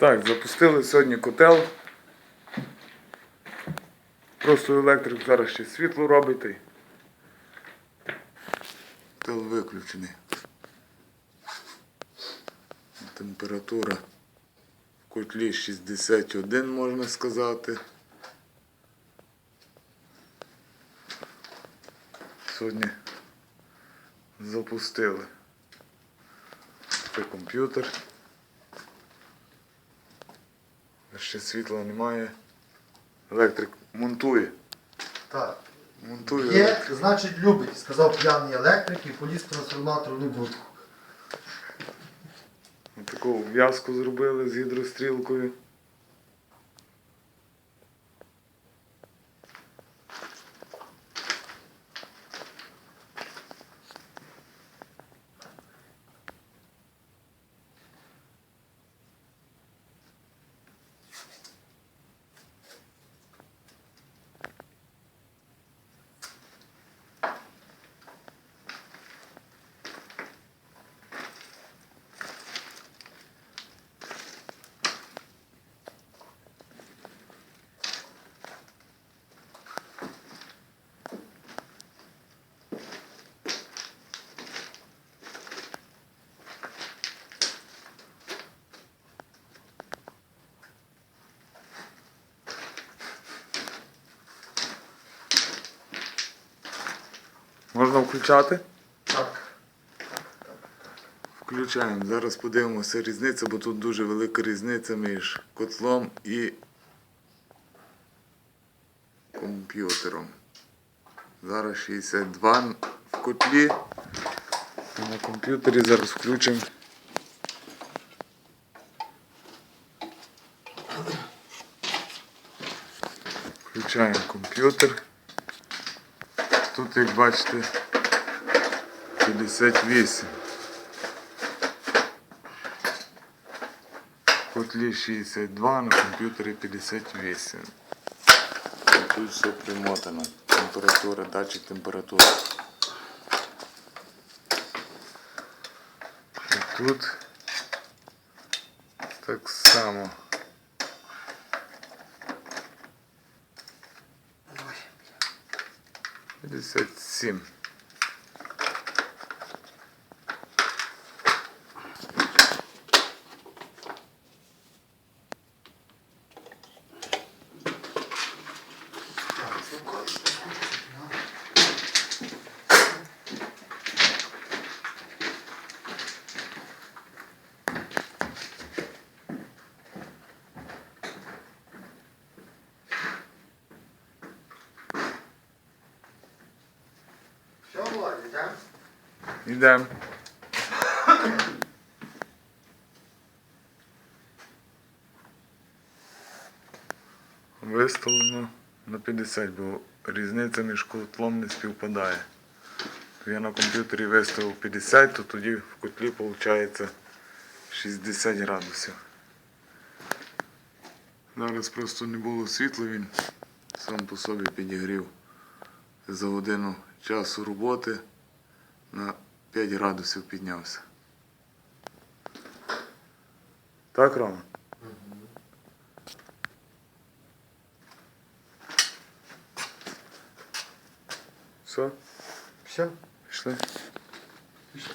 Так, запустили сьогодні котел. Просто електрик зараз ще світло робить. та Котел виключений. Температура в котлі 61 можна сказати. Сьогодні запустили. Це комп'ютер. Ще світла немає. Електрик монтує. Так. Монтує. Є, значить любить, сказав п'яний електрик і поліз трансформатор не буду. Таку в'язку зробили з гідрострілкою. Можна включати? Так. Включаємо. Зараз подивимося різницю, бо тут дуже велика різниця між котлом і комп'ютером. Зараз 62 в котлі. На комп'ютері зараз включимо. Включаємо комп'ютер. Тут, як бачите, 58. В котлі 62, на комп'ютері 58. І тут все примотано. Температура, датчик температури. І тут так само. 57. голові, так? Йдемо. Виставлено на 50, бо різниця між котлом не співпадає. Я на комп'ютері виставив 50, то тоді в котлі виходить 60 градусів. Зараз просто не було світла, він сам по собі підігрів за годину часу роботи на 5 градусів піднявся. Так, Рома? Все, Все. пішли. Пішли.